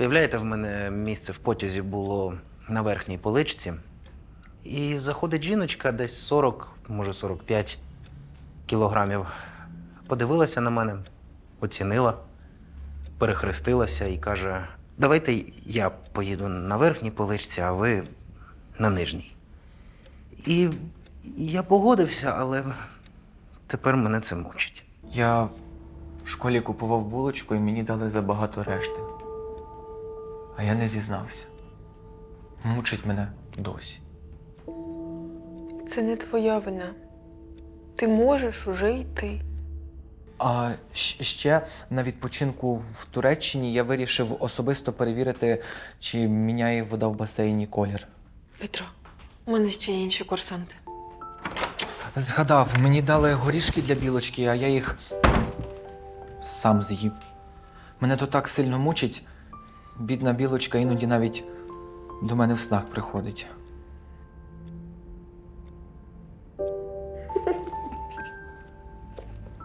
Уявляєте, в мене місце в потязі було на верхній поличці. І заходить жіночка десь 40, може 45 кілограмів. Подивилася на мене, оцінила, перехрестилася і каже: давайте я поїду на верхній поличці, а ви на нижній. І я погодився, але тепер мене це мучить. Я в школі купував булочку і мені дали забагато решти. А я не зізнався. Мучить мене досі. Це не твоя вина. Ти можеш уже йти. А ще на відпочинку в Туреччині я вирішив особисто перевірити, чи міняє вода в басейні колір. Петро, у мене ще є інші курсанти. Згадав, мені дали горішки для білочки, а я їх сам з'їв. Мене то так сильно мучить бідна білочка іноді навіть до мене в снах приходить.